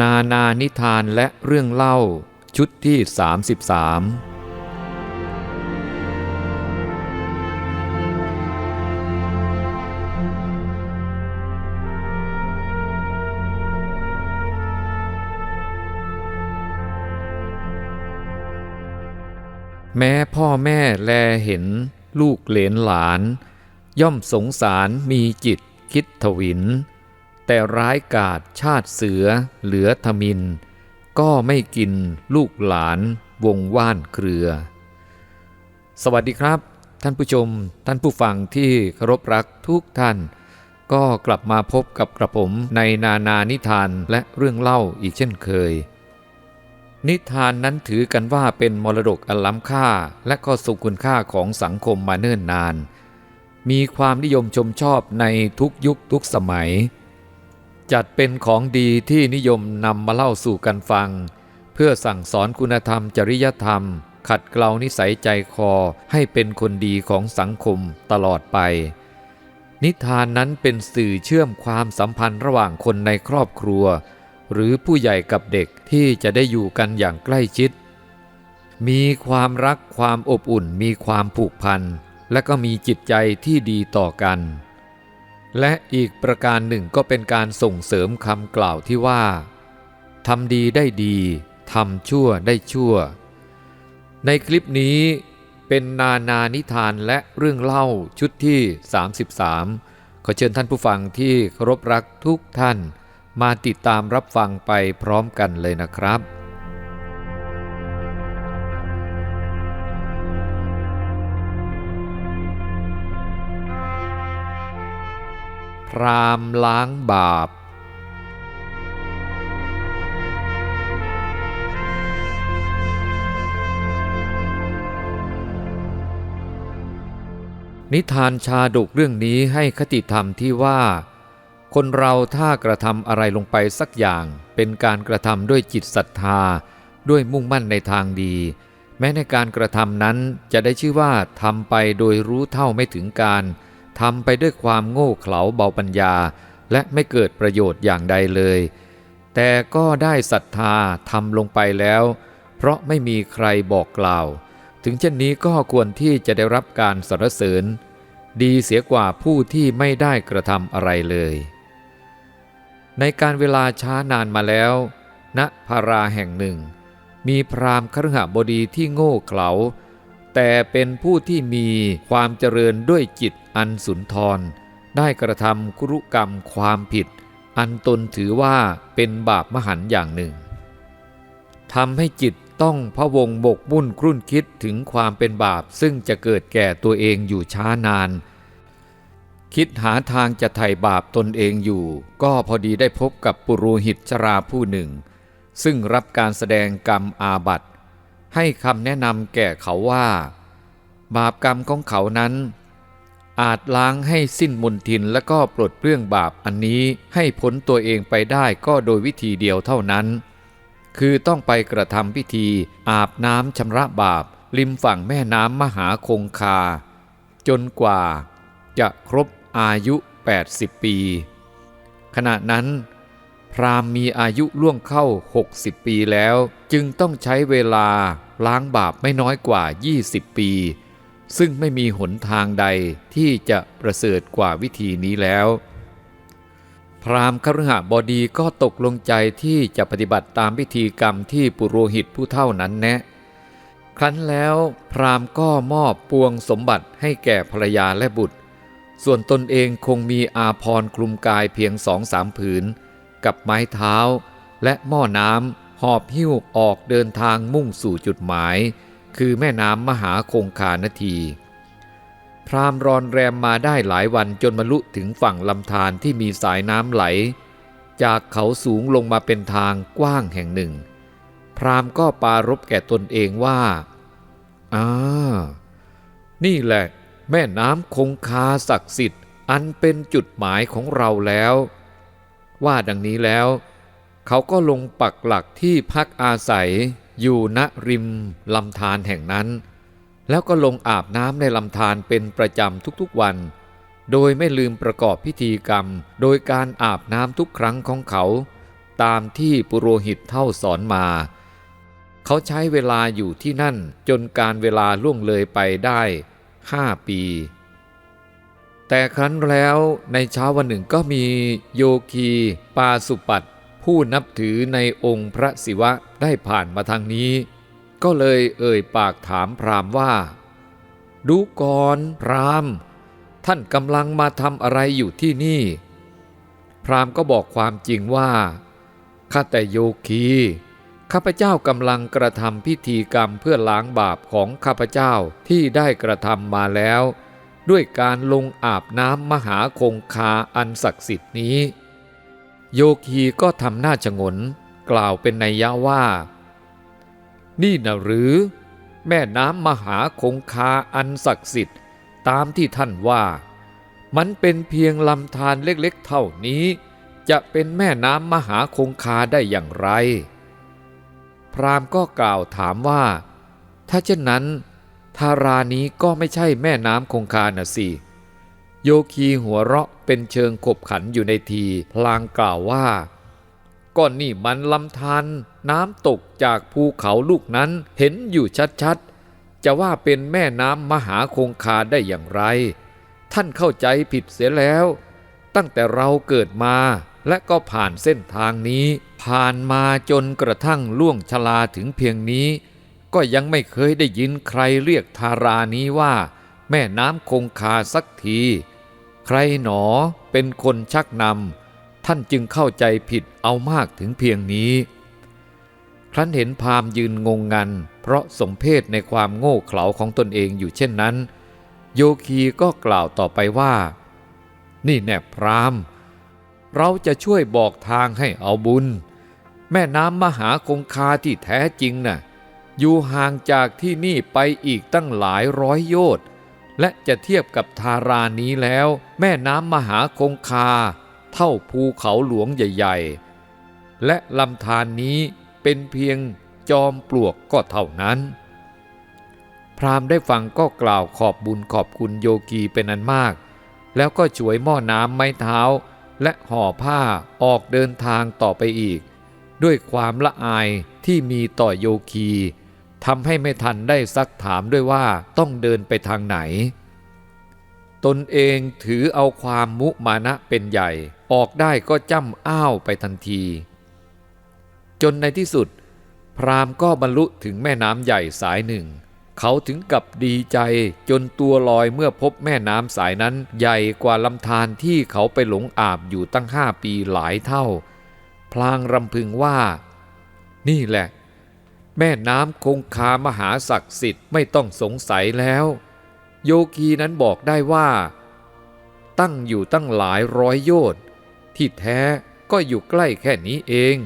นานานิทานและเรื่องเล่าชุดที่ 33แม้พ่อแม่แลเห็นลูกเหลนหลาน ย่อมสงสารมีจิตคิดทวิน แต่ร้ายกาจชาติเสือเหลือทมิน ก็ไม่กินลูกหลานวงว่านเครือ สวัสดีครับ ท่านผู้ชม ท่านผู้ฟังที่เคารพรักทุกท่าน ก็กลับมาพบกับกระผมในนานานิทานและเรื่องเล่าอีกเช่นเคย นิทานนั้นถือกันว่าเป็นมรดกอันล้ำค่าและก็ทรงคุณค่าของสังคมมาเนิ่นนาน มีความนิยมชมชอบในทุกยุคทุกสมัย จัดเป็นของดีที่นิยมนำมาเล่าสู่กันฟัง เพื่อสั่งสอนคุณธรรมจริยธรรม ขัดเกลานิสัยใจคอให้เป็นคนดีของสังคมตลอดไป นิทานนั้นเป็นสื่อเชื่อมความสัมพันธ์ระหว่างคนในครอบครัว หรือผู้ใหญ่กับเด็กที่จะได้อยู่กันอย่างใกล้ชิด มีความรักความอบอุ่นมีความผูกพันและก็มีจิตใจที่ดีต่อกัน และอีกประการหนึ่งก็เป็นการส่งเสริมคำกล่าวที่ว่าทำดีได้ดีทำชั่วได้ชั่ว ในคลิปนี้เป็นนานานิทานและเรื่องเล่าชุดที่ 33 ขอเชิญท่านผู้ฟังที่เคารพรักทุกท่าน มาติดตามรับฟังไปพร้อมกันเลยนะครับ พรามล้างบาป นิทานชาดกเรื่องนี้ให้คติธรรมที่ว่า คนเราถ้ากระทำอะไรลงไปสักอย่าง เป็นการกระทำด้วยจิตศรัทธา ด้วยมุ่งมั่นในทางดี แม้ในการกระทำนั้นจะได้ชื่อว่าทำไปโดยรู้เท่าไม่ถึงการ ทำไปด้วยความโง่เขลาเบาปัญญา และไม่เกิดประโยชน์อย่างใดเลย แต่ก็ได้ศรัทธาทำลงไปแล้ว เพราะไม่มีใครบอกกล่าว ถึงเช่นนี้ก็ควรที่จะได้รับการสรรเสริญ ดีเสียกว่าผู้ที่ไม่ได้กระทำอะไรเลย ในการเวลาช้านานมาแล้วณพาราแห่งหนึ่ง มีพราหมณ์ครหบดีที่โง่เขลาแต่เป็นผู้ที่มีความเจริญด้วยจิต อันสุนทรได้กระทำกุรุกรรมความผิด อันตนถือว่าเป็นบาปมหันอย่างหนึ่งทำให้จิตต้องพะวงบกมุ่นครุ่นคิดถึงความเป็นบาปซึ่งจะเกิดแก่ตัวเองอยู่ช้านาน คิดหาทางจะไถ่บาปตนเองอยู่ ก็พอดีได้พบกับปุโรหิตชราผู้หนึ่ง ซึ่งรับการแสดงกรรมอาบัตให้คำแนะนำแก่เขาว่า บาปกรรมของเขานั้น อาจล้างให้สิ้นมนทินและก็ปลดเปลื้องบาปอันนี้ให้พ้นตัวเองไปได้ก็โดยวิธีเดียวเท่านั้น คือต้องไปกระทำพิธี อาบน้ำชำระบาป ริมฝั่งแม่น้ำมหาคงคา จนกว่า จะครบอายุ 80 ปี ขณะนั้น พรามมีอายุล่วงเข้า 60 ปีแล้ว จึงต้องใช้เวลาล้างบาปไม่น้อยกว่า 20 ปี ซึ่งไม่มีหนทางใดที่จะประเสริฐกว่าวิธีนี้แล้ว พราหมณ์คฤหบดีก็ตกลงใจที่จะปฏิบัติตามพิธีกรรมที่ปุโรหิตผู้เท่านั้นแนะ ครั้นแล้วพราหมณ์ก็มอบปวงสมบัติให้แก่ภรรยาและบุตร ส่วนตนเองคงมีอาพรคลุมกายเพียงสองสามผืน กับไม้เท้า และหม้อน้ำหอบหิ้วออกเดินทางมุ่งสู่จุดหมาย คือแม่น้ำมหาคงคานาที พรามรอนแรมมาได้หลายวันจนบรรลุถึงฝั่งลำธารที่มีสายน้ำไหล จากเขาสูงลงมาเป็นทางกว้างแห่งหนึ่ง พรามก็ปารบแก่ตนเองว่าอ่านี่แหละแม่น้ำคงคาศักดิ์สิทธิ์ อันเป็นจุดหมายของเราแล้ว ว่าดังนี้แล้ว เขาก็ลงปักหลักที่พักอาศัย อยู่ณริมลำธารแห่งนั้น แล้วก็ลงอาบน้ำในลำธารเป็นประจำทุกๆวัน โดยไม่ลืมประกอบพิธีกรรม โดยการอาบน้ำทุกครั้งของเขา ตามที่ปุโรหิตเท่าสอนมา เขาใช้เวลาอยู่ที่นั่นจนการเวลาล่วงเลยไปได้ห้าปี แต่ครั้นแล้วในเช้าวันหนึ่งก็มีโยคีปาสุปัต ผู้นับถือในองค์พระศิวะได้ผ่านมาทางนี้ ก็เลยเอ่ยปากถามพรามว่า ดูก่อนพรามท่านกำลังมาทำอะไรอยู่ที่นี่ พรามก็บอกความจริงว่า ข้าแต่โยคี ข้าพเจ้ากำลังกระทำพิธีกรรมเพื่อล้างบาปของข้าพเจ้าที่ได้กระทำมาแล้ว ด้วยการลงอาบน้ำมหาคงคาอันศักดิ์สิทธิ์นี้ โยคีก็ทำหน้าชงน กล่าวเป็นนัยยะว่า นี่นะหรือ แม่น้ำมหาคงคาอันศักดิ์สิทธิ์ตามที่ท่านว่า มันเป็นเพียงลำธารเล็กๆเท่านี้ จะเป็นแม่น้ำมหาคงคาได้อย่างไร พรามก็กล่าวถามว่า ถ้าเช่นนั้นธารานี้ก็ไม่ใช่แม่น้ำคงคาน่ะสิ โยคีหัวเราะเป็นเชิงขบขันอยู่ในที พลางกล่าวว่าก้อนนี่มันลำธารน้ำตกจากภูเขาลูกนั้นเห็นอยู่ชัดๆ จะว่าเป็นแม่น้ำมหาคงคาได้อย่างไร ท่านเข้าใจผิดเสียแล้ว ตั้งแต่เราเกิดมาและก็ผ่านเส้นทางนี้ ผ่านมาจนกระทั่งล่วงชลาถึงเพียงนี้ ก็ยังไม่เคยได้ยินใครเรียกธารานี้ว่า แม่น้ำคงคาสักที ใครหนอเป็นคนชักนำท่านจึงเข้าใจผิดเอามากถึงเพียงนี้ ครั้นเห็นพราหมยืนงงงัน เพราะสมเพศในความโง่เขลาของตนเองอยู่เช่นนั้น โยคีก็กล่าวต่อไปว่า นี่แน่พราหมเราจะช่วยบอกทางให้เอาบุญ แม่น้ำมหาคงคาที่แท้จริงน่ะอยู่ห่างจากที่นี่ไปอีกตั้งหลายร้อยโยชน์ และจะเทียบกับทารานี้แล้ว แม่น้ำมหาคงคา เท่าภูเขาหลวงใหญ่ ๆ และลำธารนนี้เป็นเพียงจอมปลวกก็เท่านั้น พราหมณ์ได้ฟังก็กล่าวขอบบุญขอบคุณโยกีเป็นอันมาก แล้วก็ช่วยหม้อน้ำไม้เท้า และห่อผ้าออกเดินทางต่อไปอีก ด้วยความละอายที่มีต่อโยคี ทำให้ไม่ทันได้ซักถามด้วยว่าต้องเดินไปทางไหน ตนเองถือเอาความมุมานะเป็นใหญ่ ออกได้ก็จ้ำอ้าวไปทันที จนในที่สุด พรามก็บรรลุถึงแม่น้ำใหญ่สายหนึ่ง เขาถึงกับดีใจจนตัวลอยเมื่อพบแม่น้ำสายนั้นใหญ่กว่าลำธารที่เขาไปหลงอาบอยู่ตั้งห้าปีหลายเท่า พลางรำพึงว่า นี่แหละ แม่น้ำคงคามหาศักดิ์สิทธิ์ไม่ต้องสงสัยแล้ว โยคีนั้นบอกได้ว่า ตั้งอยู่ตั้งหลายร้อยโยชน์ที่แท้ก็อยู่ใกล้แค่นี้เอง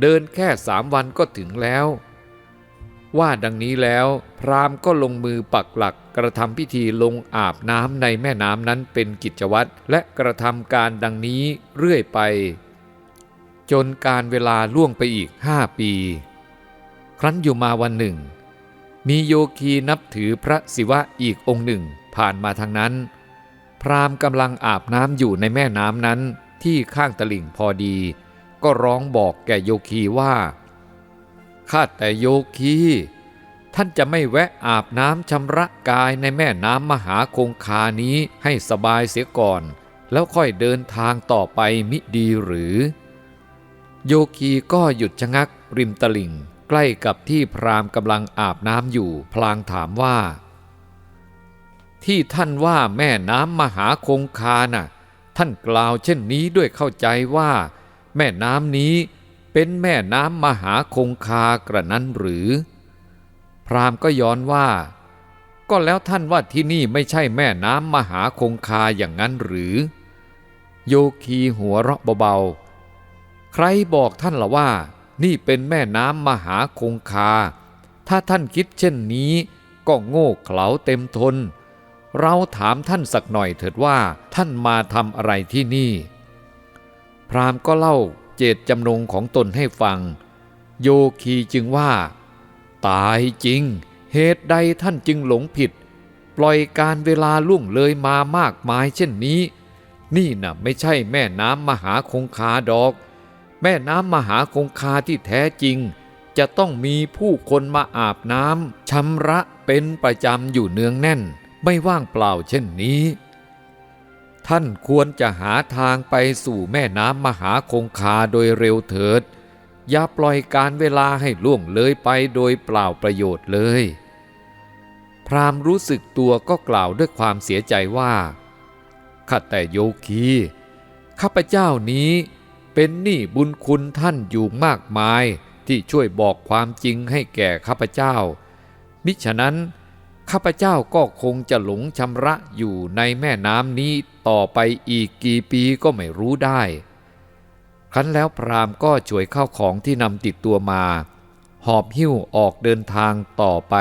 เดินแค่สามวันก็ถึงแล้ว ว่าดังนี้แล้ว พราหมณ์ก็ลงมือปักหลักกระทำพิธีลงอาบน้ำในแม่น้ำนั้นเป็นกิจวัตรและกระทำการดังนี้เรื่อยไป จนการเวลาล่วงไปอีกห้าปี ครั้นอยู่มาวันหนึ่ง มีโยคีนับถือพระศิวะอีกองค์หนึ่งผ่านมาทางนั้น พราหมณ์กำลังอาบน้ำอยู่ในแม่น้ำนั้นที่ข้างตลิ่งพอดี ก็ร้องบอกแก่โยคีว่าข้าแต่โยคี ท่านจะไม่แวะอาบน้ำชำระกายในแม่น้ำมหาคงคานี้ให้สบายเสียก่อน แล้วค่อยเดินทางต่อไปมิดีหรือ โยคีก็หยุดชะงักริมตลิ่ง ใกล้กับที่พราหมณ์กำลังอาบน้ำอยู่ พลางถามว่า ที่ท่านว่าแม่น้ำมหาคงคาน่ะ ท่านกล่าวเช่นนี้ด้วยเข้าใจว่า แม่น้ำนี้เป็นแม่น้ำมหาคงคากระนั้นหรือ พราหมณ์ก็ย้อนว่า ก็แล้วท่านว่าที่นี่ไม่ใช่แม่น้ำมหาคงคาอย่างนั้นหรือ โยคีหัวเราะเบาๆใครบอกท่านละว่า นี่เป็นแม่น้ำมหาคงคา ถ้าท่านคิดเช่นนี้ ก็โง่เขลาเต็มทน เราถามท่านสักหน่อยเถิดว่าท่านมาทำอะไรที่นี่ พราหมณ์ก็เล่าเจตจำนงของตนให้ฟัง โยคีจึงว่า ตายจริง เหตุใดท่านจึงหลงผิด ปล่อยการเวลาล่วงเลยมามากมายเช่นนี้ นี่น่ะไม่ใช่แม่น้ำมหาคงคาดอก แม่น้ำมหาคงคาที่แท้จริง จะต้องมีผู้คนมาอาบน้ำชำระเป็นประจำอยู่เนืองแน่น ไม่ว่างเปล่าเช่นนี้ ท่านควรจะหาทางไปสู่แม่น้ำมหาคงคาโดยเร็วเถิด อย่าปล่อยการเวลาให้ล่วงเลยไปโดยเปล่าประโยชน์เลย พรามรู้สึกตัวก็กล่าวด้วยความเสียใจว่าข้าแต่โยคี ข้าพเจ้านี้ เป็นหนี้บุญคุณท่านอยู่มากมายที่ช่วยบอกความจริงให้แก่ข้าพเจ้า มิฉะนั้น ข้าพเจ้าก็คงจะหลงชำระอยู่ในแม่น้ำนี้ต่อไปอีกกี่ปีก็ไม่รู้ได้ ครั้นแล้วพรามก็ช่วยข้าวของที่นำติดตัวมา หอบหิ้วออกเดินทางต่อไป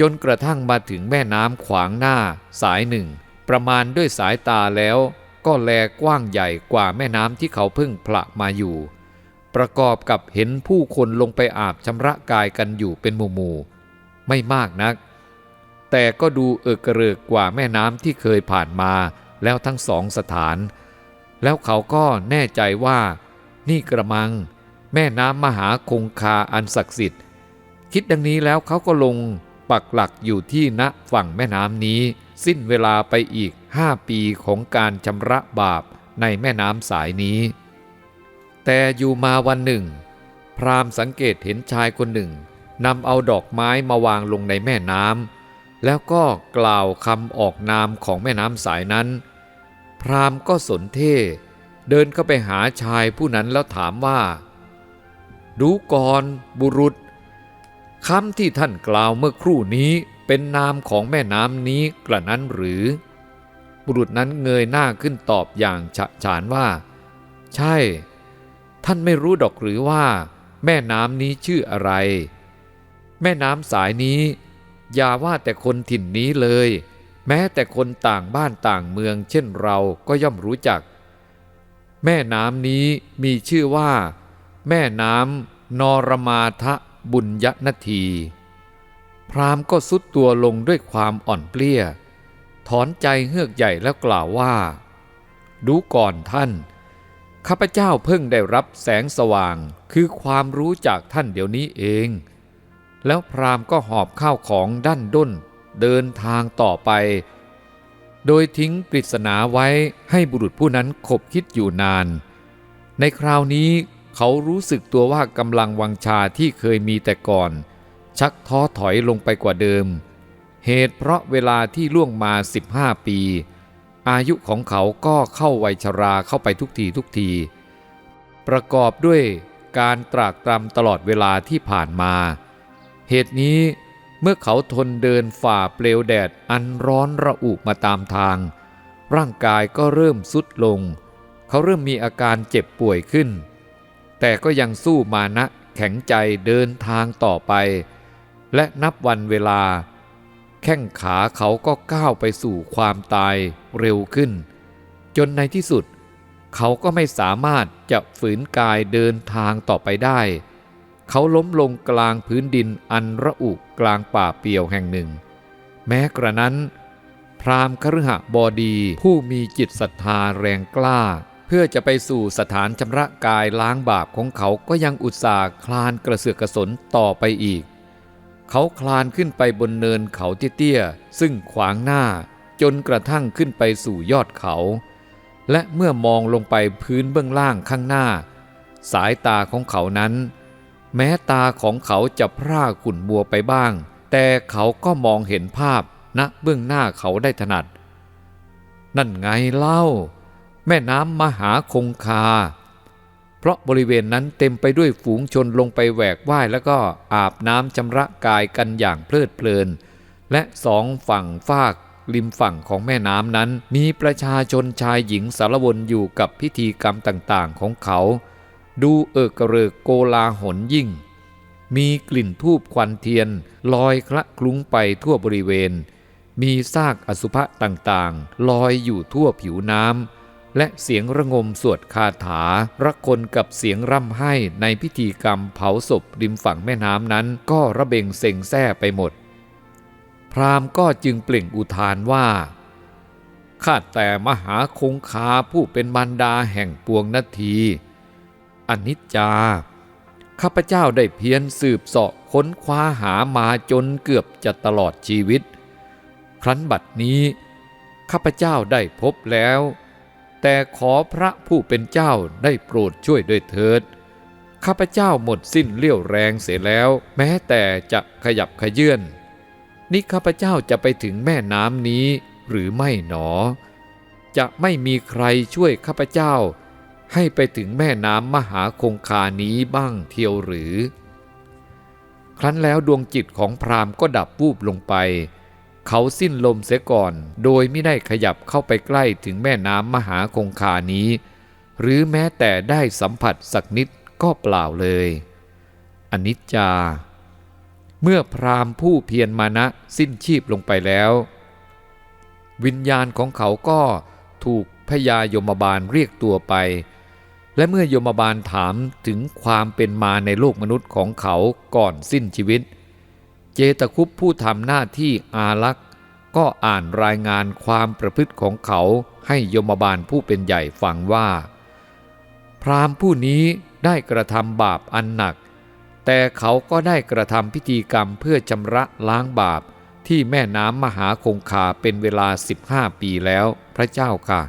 จนกระทั่งมาถึงแม่น้ำขวางหน้าสายหนึ่ง ประมาณด้วยสายตาแล้ว ก็แลกว้างใหญ่กว่าแม่น้ำที่เขาเพิ่งผละมาอยู่ ประกอบกับเห็นผู้คนลงไปอาบชำระกายกันอยู่เป็นหมู่ๆไม่มากนัก แต่ก็ดูเอกกเริกกว่าแม่น้ำที่เคยผ่านมาแล้วทั้งสองสถาน แล้วเขาก็แน่ใจว่า นี่กระมัง แม่น้ำมหาคงคาอันศักดิ์สิทธิ์ คิดดังนี้แล้วเขาก็ลงปักหลักอยู่ที่ณฝั่งแม่น้ำนี้ สิ้นเวลาไปอีก ห้าปีของการชำระบาปในแม่น้ำสายนี้ แต่อยู่มาวันหนึ่ง พรามสังเกตเห็นชายคนหนึ่งนำเอาดอกไม้มาวางลงในแม่น้ำแล้วก็กล่าวคำออกนามของแม่น้ำสายนั้น พรามก็สนเท่เดินเข้าไปหาชายผู้นั้นแล้วถามว่า ดูก่อนบุรุษคำที่ท่านกล่าวเมื่อครู่นี้เป็นนามของแม่น้ำนี้กระนั้นหรือ บุรุษนั้นเงยหน้าขึ้นตอบอย่างฉะฉานว่า ใช่ ท่านไม่รู้ดอกหรือว่า แม่น้ำนี้ชื่ออะไร แม่น้ำสายนี้ อย่าว่าแต่คนถิ่นนี้เลย แม้แต่คนต่างบ้านต่างเมือง เช่นเราก็ย่อมรู้จัก แม่น้ำนี้มีชื่อว่า แม่น้ำนรมาทะบุญยนาที พรามก็สุดตัวลงด้วยความอ่อนเปลี้ย ถอนใจเฮือกใหญ่แล้วกล่าวว่า ดูก่อนท่าน ข้าพเจ้าเพิ่งได้รับแสงสว่างคือความรู้จากท่านเดี๋ยวนี้เอง แล้วพรามก็หอบข้าวของด้านด้นเดินทางต่อไป โดยทิ้งปริศนาไว้ให้บุรุษผู้นั้นขบคิดอยู่นาน ในคราวนี้เขารู้สึกตัวว่ากำลังวังชาที่เคยมีแต่ก่อน ชักท้อถอยลงไปกว่าเดิมเเหตุเพราะเวลาที่ล่วงมา 15 ปี อายุของเขาก็เข้าวัยชราเข้าไปทุกทีทุกที ประกอบด้วยการตรากตรำตลอดเวลาที่ผ่านมา เหตุนี้เมื่อเขาทนเดินฝ่าเปลวแดดอันร้อนระอุมาตามทาง ร่างกายก็เริ่มสุดลง เขาเริ่มมีอาการเจ็บป่วยขึ้น แต่ก็ยังสู้มานะแข็งใจเดินทางต่อไป และนับวันเวลา แข้งขาเขาก็ก้าวไปสู่ความตายเร็วขึ้น จนในที่สุด เขาก็ไม่สามารถจะฝืนกายเดินทางต่อไปได้ เขาล้มลงกลางพื้นดินอันระอุกลางป่าเปี่ยวแห่งหนึ่ง แม้กระนั้น พราหมณ์คฤหบดีผู้มีจิตศรัทธาแรงกล้า เพื่อจะไปสู่สถานชำระกายล้างบาปของเขาก็ยังอุตส่าห์คลานกระเสือกกระสนต่อไปอีก เขาคลานขึ้นไปบนเนินเขาเตี้ยๆซึ่งขวางหน้าจนกระทั่งขึ้นไปสู่ยอดเขา และเมื่อมองลงไปพื้นเบื้องล่างข้างหน้า สายตาของเขานั้น แม้ตาของเขาจะพร่าขุ่นบัวไปบ้าง แต่เขาก็มองเห็นภาพณเบื้องหน้าเขาได้ถนัด นั่นไงเล่า แม่น้ำมหาคงคา เพราะบริเวณนั้นเต็มไปด้วยฝูงชนลงไปแหวกว่ายแล้วก็อาบน้ำชำระกายกันอย่างเพลิดเพลิน และสองฝั่งฟากริมฝั่งของแม่น้ำนั้น มีประชาชนชายหญิงสารวนอยู่กับพิธีกรรมต่างๆของเขา ดูเอิกกเริกโกลาหลยิ่ง มีกลิ่นทูบควันเทียน ลอยคละคลุ้งไปทั่วบริเวณ มีซากอสุภะต่างๆ ลอยอยู่ทั่วผิวน้ำ และเสียงระงมสวดคาถาระคนกับเสียงร่ำไห้ในพิธีกรรมเผาศพริมฝั่งแม่น้ำนั้น ก็ระเบงเซ็งแซ่ไปหมด พราหมณ์ก็จึงเปล่งอุทานว่าข้าแต่มหาคงคาผู้เป็นบรรดาแห่งปวงนาทีอนิจจา ข้าพเจ้าได้เพียรสืบเสาะค้นคว้าหามาจนเกือบจะตลอดชีวิต ครั้นบัดนี้ ข้าพเจ้าได้พบแล้ว แต่ขอพระผู้เป็นเจ้าได้โปรดช่วยด้วยเถิด ข้าพเจ้าหมดสิ้นเลี้ยวแรงเสียแล้ว แม้แต่จะขยับขยื่นนี่ข้าพเจ้าจะไปถึงแม่น้ำนี้หรือไม่หนอ จะไม่มีใครช่วยข้าพเจ้า ให้ไปถึงแม่น้ำมหาคงคานี้บ้างเทียวหรือ ครั้นแล้วดวงจิตของพราหมณ์ก็ดับวูบลงไป เขาสิ้นลมเสียก่อน โดยไม่ได้ขยับเข้าไปใกล้ถึงแม่น้ำมหาคงคานี้ หรือแม้แต่ได้สัมผัสสักนิดก็เปล่าเลย อนิจจา เมื่อพรามผู้เพียรมานะสิ้นชีพลงไปแล้ว วิญญาณของเขาก็ถูกพญายมบาลเรียกตัวไป และเมื่อยมบาลถามถึงความเป็นมาในโลกมนุษย์ของเขาก่อนสิ้นชีวิตเเจตคุปผู้ทำหน้าที่อารักษ์ก็อ่านรายงานความประพฤติของเขาให้ยมบาลผู้เป็นใหญ่ฟังว่า พราหมณ์ผู้นี้ได้กระทำบาปอันหนัก แต่เขาก็ได้กระทำพิธีกรรมเพื่อชำระล้างบาปที่แม่น้ำมหาคงคาเป็นเวลา 15 ปีแล้วพระเจ้าค่ะ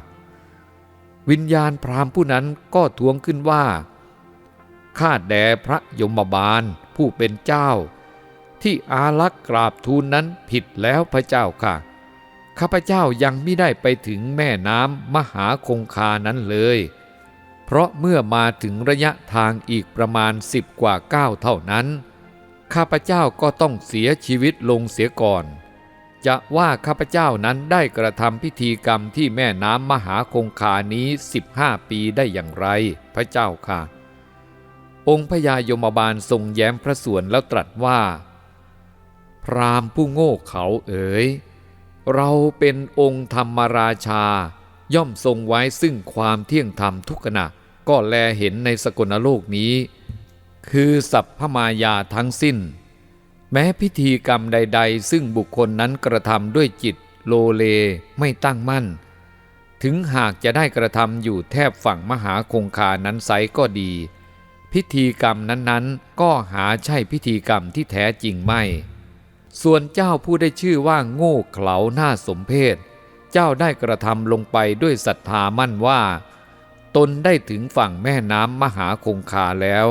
วิญญาณพราหมณ์ผู้นั้นก็ทวงขึ้นว่า ข้าแด่พระยมบาลผู้เป็นเจ้า ที่อาลักษ์กราบทูลนั้นผิดแล้วพระเจ้าค่ะ ข้าพเจ้ายังไม่ได้ไปถึงแม่น้ำมหาคงคานั้นเลย เพราะเมื่อมาถึงระยะทางอีกประมาณสิบกว่าก้าวเท่านั้น ข้าพเจ้าก็ต้องเสียชีวิตลงเสียก่อน จะว่าข้าพเจ้านั้นได้กระทำพิธีกรรมที่แม่น้ำมหาคงคานี้ 15 ปีได้อย่างไร พระเจ้าค่ะ องค์พญายมบาลทรงแย้มพระส่วนแล้วตรัสว่า พรามผู้โง่เขาเอ๋ย เราเป็นองค์ธรรมราชา ย่อมทรงไว้ซึ่งความเที่ยงธรรมทุกขณะก็แลเห็นในสกลโลกนี้ คือสัพพมายาทั้งสิ้น แม้พิธีกรรมใด ๆ ซึ่งบุคคลนั้นกระทำด้วยจิตโลเลไม่ตั้งมั่น ถึงหากจะได้กระทำอยู่แทบฝั่งมหาคงคานั้นไซก็ดี พิธีกรรมนั้นๆ ก็หาใช่พิธีกรรมที่แท้จริงไม่ ส่วนเจ้าผู้ได้ชื่อว่าโง่เขลาหน้าสมเพศ เจ้าได้กระทำลงไปด้วยศรัทธามั่นว่า ตนได้ถึงฝั่งแม่น้ำมหาคงคาแล้ว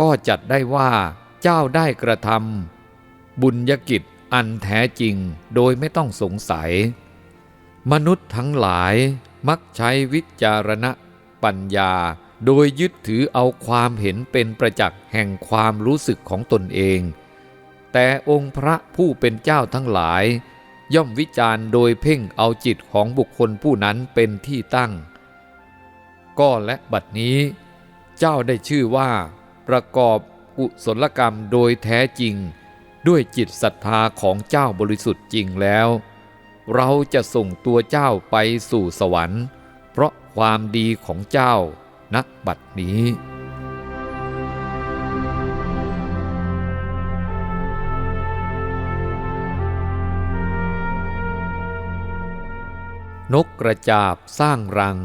ก็จัดได้ว่า เจ้าได้กระทำบุญยกิจอันแท้จริงโดยไม่ต้องสงสัย มนุษย์ทั้งหลายมักใช้วิจารณปัญญา โดยยึดถือเอาความเห็นเป็นประจักษ์แห่งความรู้สึกของตนเอง แต่องค์พระผู้เป็นเจ้าทั้งหลาย ย่อมวิจารณ์โดยเพ่งเอาจิตของบุคคลผู้นั้นเป็นที่ตั้ง ก็และบัดนี้ เจ้าได้ชื่อว่า ประกอบอุศลกรรมโดยแท้จริง ด้วยจิตศรัทธาของเจ้าบริสุทธิ์จริงแล้ว เราจะส่งตัวเจ้าไปสู่สวรรค์ เพราะความดีของเจ้านักบัดนี้ นกกระจาบสร้างรัง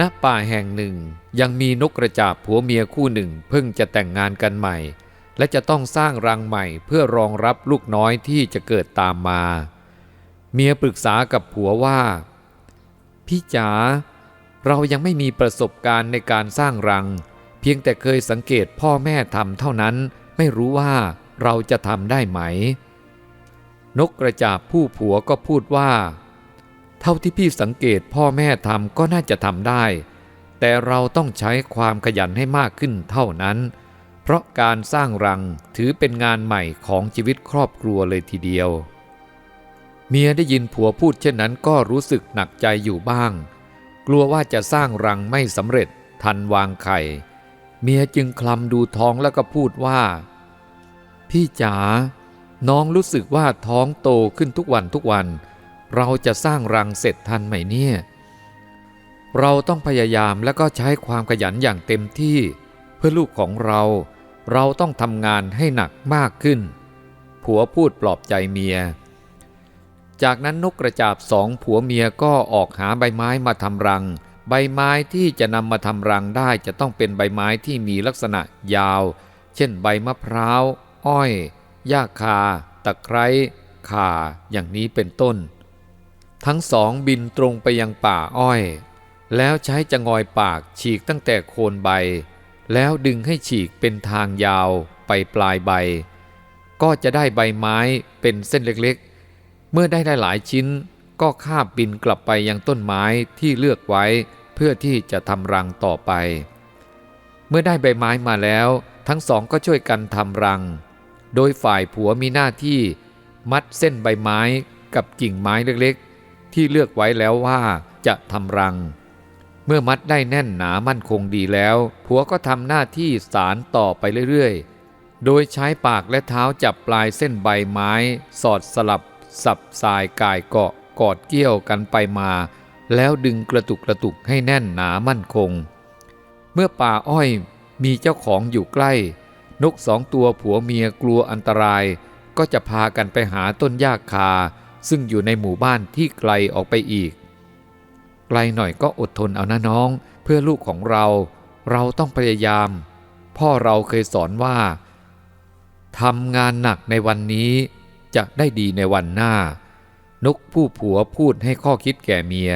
ณ ป่าแห่งหนึ่งยังมีนกกระจาบผัวเมียคู่หนึ่งเพิ่งจะแต่งงานกันใหม่ และจะต้องสร้างรังใหม่เพื่อรองรับลูกน้อยที่จะเกิดตามมา เมียปรึกษากับผัวว่า พี่จ๋าเรายังไม่มีประสบการณ์ในการสร้างรังเพียงแต่เคยสังเกตพ่อแม่ทำเท่านั้น ไม่รู้ว่าเราจะทำได้ไหม นกกระจาบผู้ผัวก็พูดว่า เท่าที่พี่สังเกตพ่อแม่ทำก็น่าจะทำได้ แต่เราต้องใช้ความขยันให้มากขึ้นเท่านั้น เพราะการสร้างรังถือเป็นงานใหม่ของชีวิตครอบครัวเลยทีเดียว เมียได้ยินผัวพูดเช่นนั้นก็รู้สึกหนักใจอยู่บ้าง กลัวว่าจะสร้างรังไม่สำเร็จทันวางไข่ เมียจึงคลำดูท้องแล้วก็พูดว่า พี่จ๋าน้องรู้สึกว่าท้องโตขึ้นทุกวันทุกวัน เราจะสร้างรังเสร็จทันไหมเนี่ย เราต้องพยายามและก็ใช้ความขยันอย่างเต็มที่ เพื่อลูกของเรา เราต้องทำงานให้หนักมากขึ้น ผัวพูดปลอบใจเมีย จากนั้นนกกระจาบสองผัวเมียก็ออกหาใบไม้มาทำรัง ใบไม้ที่จะนำมาทำรังได้จะต้องเป็นใบไม้ที่มีลักษณะยาว เช่นใบมะพร้าว อ้อย หญ้าคา ตะไคร้ ข่า อย่างนี้เป็นต้น ทั้งสองบินตรงไปยังป่าอ้อย แล้วใช้จะงอยปากฉีกตั้งแต่โคนใบ แล้วดึงให้ฉีกเป็นทางยาวไปปลายใบ ก็จะได้ใบไม้เป็นเส้นเล็กๆ เมื่อได้ได้หลายชิ้น ก็คาบบินกลับไปยังต้นไม้ที่เลือกไว้เพื่อที่จะทำรังต่อไป เมื่อได้ใบไม้มาแล้ว ทั้งสองก็ช่วยกันทำรัง โดยฝ่ายผัวมีหน้าที่ มัดเส้นใบไม้กับกิ่งไม้เล็กๆ ที่เลือกไว้แล้วว่าจะทำรัง เมื่อมัดได้แน่นหนามั่นคงดีแล้ว ผัวก็ทำหน้าที่สารต่อไปเรื่อยๆ โดยใช้ปากและเท้าจับปลายเส้นใบไม้ สอดสลับสับสายกายเกาะ กอดเกี่ยวกันไปมา แล้วดึงกระตุกกระตุกให้แน่นหนามั่นคง เมื่อป่าอ้อยมีเจ้าของอยู่ใกล้ นกสองตัวผัวเมียกลัวอันตราย ก็จะพากันไปหาต้นหญ้าคา ซึ่งอยู่ในหมู่บ้านที่ไกลออกไปอีก ไกลหน่อยก็อดทนเอานะน้อง เพื่อลูกของเรา เราต้องพยายาม พ่อเราเคยสอนว่าทำงานหนักในวันนี้จะได้ดีในวันหน้า นกผู้ผัวพูดให้ข้อคิดแก่เมีย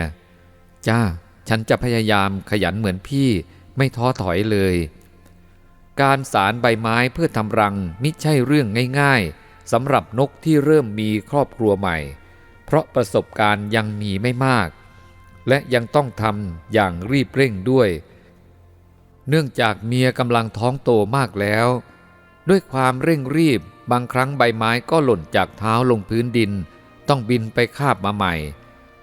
จ้า ฉันจะพยายามขยันเหมือนพี่ไม่ท้อถอยเลย การสารใบไม้เพื่อทำรังมิใช่เรื่องง่ายๆสำหรับนกที่เริ่มมีครอบครัวใหม่ เพราะประสบการณ์ยังมีไม่มาก และยังต้องทำอย่างรีบเร่งด้วย เนื่องจากเมียกำลังท้องโตมากแล้ว ด้วยความเร่งรีบบางครั้งใบไม้ก็หล่นจากเท้าลงพื้นดิน ต้องบินไปคาบมาใหม่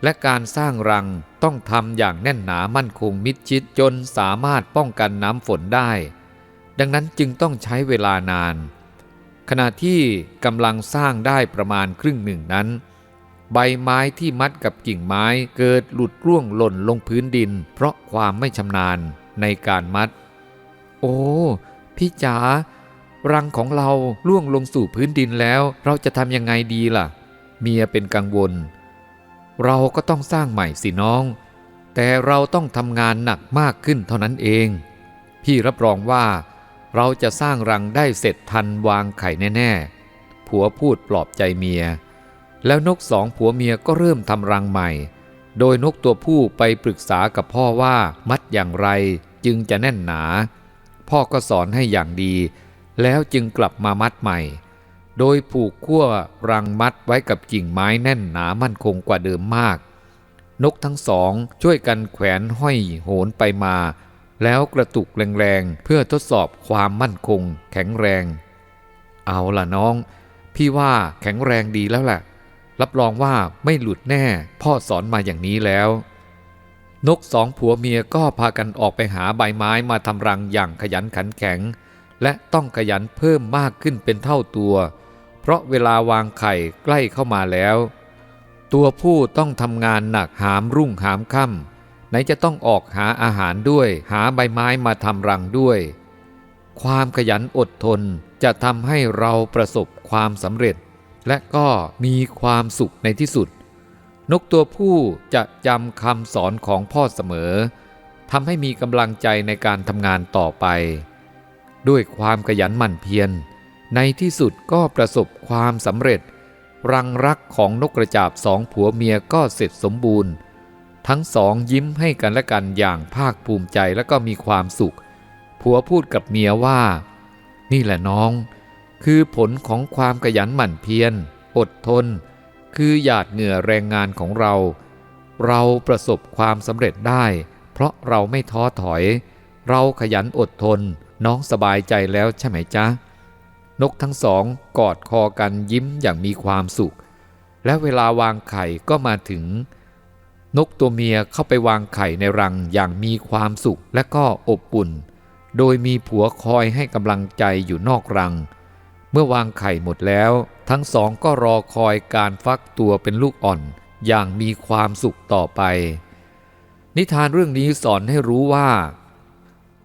และการสร้างรังต้องทำอย่างแน่นหนามั่นคงมิดชิดจนสามารถป้องกันน้ำฝนได้ ดังนั้นจึงต้องใช้เวลานาน ขณะที่กำลังสร้างได้ประมาณครึ่งหนึ่งนั้น ใบไม้ที่มัดกับกิ่งไม้เกิดหลุดร่วงหล่นลงพื้นดิน เพราะความไม่ชำนาญในการมัด โอ้พี่จ๋ารังของเราล่วงลงสู่พื้นดินแล้ว เราจะทำยังไงดีล่ะ เมียเป็นกังวล เราก็ต้องสร้างใหม่สิน้อง แต่เราต้องทำงานหนักมากขึ้นเท่านั้นเอง พี่รับรองว่าเราจะสร้างรังได้เสร็จทันวางไข่แน่ๆ ผัวพูดปลอบใจเมีย แล้วนกสองผัวเมียก็เริ่มทำรังใหม่ โดยนกตัวผู้ไปปรึกษากับพ่อว่ามัดอย่างไรจึงจะแน่นหนา พ่อก็สอนให้อย่างดี แล้วจึงกลับมามัดใหม่ โดยผูกขั้วรังมัดไว้กับกิ่งไม้แน่นหนามั่นคงกว่าเดิมมาก นกทั้งสองช่วยกันแขวนห้อยโหนไปมา แล้วกระตุกแรงๆ เพื่อทดสอบความมั่นคง แข็งแรง เอาล่ะน้อง พี่ว่าแข็งแรงดีแล้วแหละรับรองว่าไม่หลุดแน่ พ่อสอนมาอย่างนี้แล้ว นกสองผัวเมียก็พากันออกไปหาใบไม้มาทำรังอย่างขยันขันแข็ง และต้องขยันเพิ่มมากขึ้นเป็นเท่าตัวเพราะเวลาวางไข่ใกล้เข้ามาแล้ว ตัวผู้ต้องทำงานหนักหามรุ่งหามค่ำไหนจะต้องออกหาอาหารด้วย หาใบไม้มาทำรังด้วย ความขยันอดทนจะทำให้เราประสบความสำเร็จ และก็มีความสุขในที่สุด นกตัวผู้จะจำคำสอนของพ่อเสมอทำให้มีกำลังใจในการทำงานต่อไป ด้วยความขยันหมั่นเพียร ในที่สุดก็ประสบความสำเร็จ รังรักของนกกระจาบสองผัวเมียก็เสร็จสมบูรณ์ ทั้งสองยิ้มให้กันและกันอย่างภาคภูมิใจและก็มีความสุข ผัวพูดกับเมียว่า นี่แหละน้อง คือผลของความขยันหมั่นเพียร อดทน คือหยาดเหงื่อแรงงานของเรา เราประสบความสำเร็จได้ เพราะเราไม่ท้อถอย เราขยันอดทน น้องสบายใจแล้วใช่ไหมจ๊ะ นกทั้งสองกอดคอกันยิ้มอย่างมีความสุข และเวลาวางไข่ก็มาถึง นกตัวเมียเข้าไปวางไข่ในรังอย่างมีความสุขและก็อบอุ่น โดยมีผัวคอยให้กำลังใจอยู่นอกรัง เมื่อวางไข่หมดแล้ว ทั้งสองก็รอคอยการฟักตัวเป็นลูกอ่อนอย่างมีความสุขต่อไป นิทานเรื่องนี้สอนให้รู้ว่า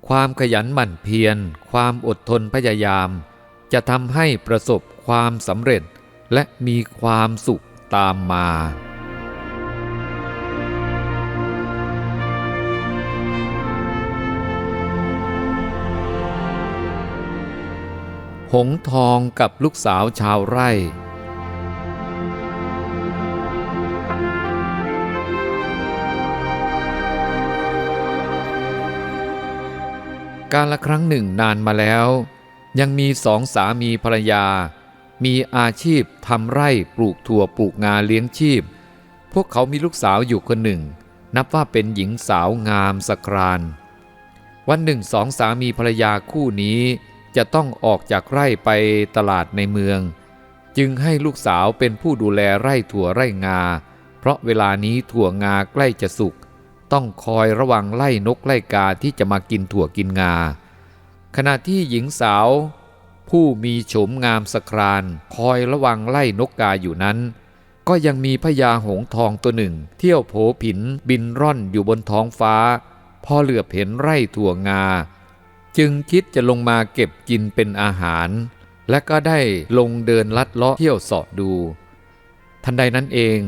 ความขยันหมั่นเพียร ความอดทนพยายาม จะทำให้ประสบความสำเร็จและมีความสุขตามมา หงทองกับลูกสาวชาวไร่การละครั้งหนึ่งนานมาแล้ว ยังมีสองสามีภรรยา มีอาชีพทำไร่ปลูกถั่วปลูกงาเลี้ยงชีพ พวกเขามีลูกสาวอยู่คนหนึ่ง นับว่าเป็นหญิงสาวงามสกรานวันหนึ่งสองสามีภรรยาคู่นี้จะต้องออกจากไร่ไปตลาดในเมือง จึงให้ลูกสาวเป็นผู้ดูแลไร่ถั่วไร่งา เพราะเวลานี้ถั่วงาใกล้จะสุกต้องคอยระวังไล่นกไล่กาที่จะมากินถั่วกินงา ขณะที่หญิงสาว ผู้มีโฉมงามสครานคอยระวังไล่นกกาอยู่นั้น ก็ยังมีพญาหงทองตัวหนึ่ง เที่ยวโผผินบินร่อนอยู่บนท้องฟ้า พอเหลือบเห็นไร่ถั่วงา จึงคิดจะลงมาเก็บกินเป็นอาหาร และก็ได้ลงเดินลัดเลาะเที่ยวสาะดู ทันใดนั้นเอง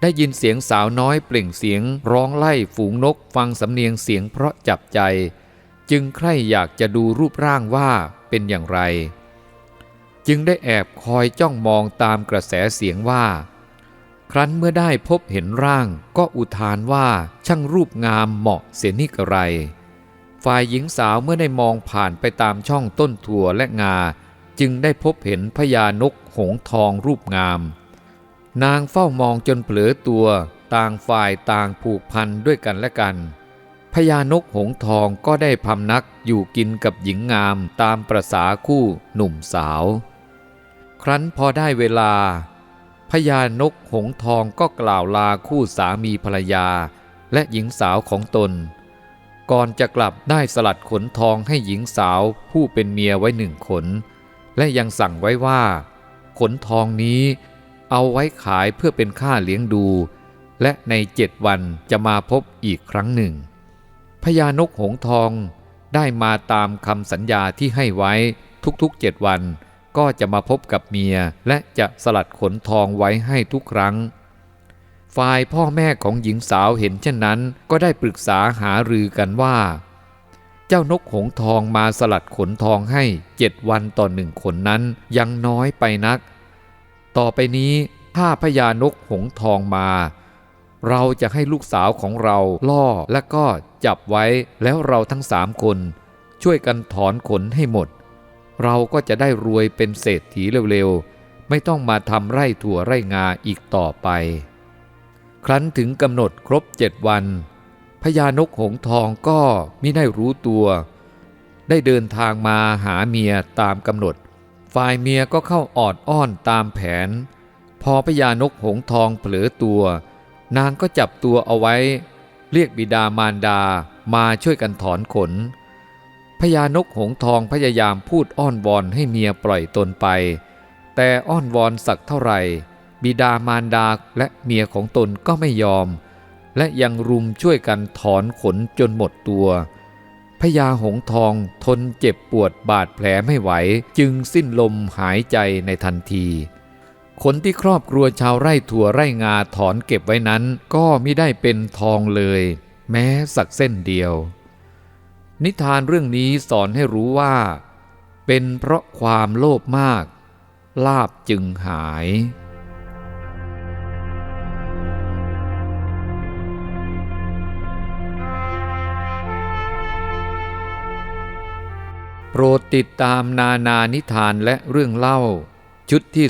ได้ยินเสียงสาวน้อยเปล่งเสียงร้องไล่ฝูงนกฟังสำเนียงเสียงเพราะจับใจ จึงใคร่อยากจะดูรูปร่างว่าเป็นอย่างไร จึงได้แอบคอยจ้องมองตามกระแสเสียงว่า ครั้นเมื่อได้พบเห็นร่างก็อุทานว่าช่างรูปงามเหมาะเสียนิกระไร ฝ่ายหญิงสาวเมื่อได้มองผ่านไปตามช่องต้นถั่วและงา จึงได้พบเห็นพญานกหงส์ทองรูปงาม นางเฝ้ามองจนเผลอตัวต่างฝ่ายต่างผูกพันด้วยกันและกัน พญานกหงทองก็ได้พำนักอยู่กินกับหญิงงามตามประษาคู่หนุ่มสาว ครั้นพอได้เวลา พญานกหงทองก็กล่าวลาคู่สามีภรรยา และหญิงสาวของตน ก่อนจะกลับได้สลัดขนทองให้หญิงสาวผู้เป็นเมียไว้หนึ่งขน และยังสั่งไว้ว่า ขนทองนี้เอาไว้ขายเพื่อเป็นค่าเลี้ยงดู และในเจ็ดวันจะมาพบอีกครั้งหนึ่ง พญานกหงทองได้มาตามคำสัญญาที่ให้ไว้ทุกๆเจ็ดวัน ก็จะมาพบกับเมียและจะสลัดขนทองไว้ให้ทุกครั้ง ฝ่ายพ่อแม่ของหญิงสาวเห็นเช่นนั้น ก็ได้ปรึกษาหารือกันว่า เจ้านกหงทองมาสลัดขนทองให้เจ็ดวันต่อหนึ่งขนนั้นยังน้อยไปนัก ต่อไปนี้ถ้าพญานกหงทองมา เราจะให้ลูกสาวของเราล่อและก็จับไว้แล้วเราทั้งสามคน ช่วยกันถอนขนให้หมด เราก็จะได้รวยเป็นเศรษฐีเร็วๆ ไม่ต้องมาทำไร่ถั่วไร่งาอีกต่อไป ครั้นถึงกำหนดครบเจ็ดวันพญานกหงส์ทองก็มิได้รู้ตัว ได้เดินทางมาหาเมียตามกำหนด ฝ่ายเมียก็เข้าออดอ้อนตามแผน พอพญานกหงส์ทองเผลอตัว นางก็จับตัวเอาไว้ เรียกบิดามารดามาช่วยกันถอนขนพญานกหงทองพยายามพูดอ้อนวอนให้เมียปล่อยตนไป แต่อ้อนวอนสักเท่าไหร่ บิดามารดาและเมียของตนก็ไม่ยอม และยังรุมช่วยกันถอนขนจนหมดตัวพญาหงทองทนเจ็บปวดบาดแผลไม่ไหว จึงสิ้นลมหายใจในทันที ขนที่ครอบครัวชาวไร่ถั่วไร่งาถอนเก็บไว้นั้น ก็ไม่ได้เป็นทองเลย แม้สักเส้นเดียว นิทานเรื่องนี้สอนให้รู้ว่า เป็นเพราะความโลภมาก ลาบจึงหายโปรดติดตามนานานิทานและเรื่องเล่า ชุดที่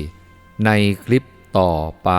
34 ในคลิปต่อไป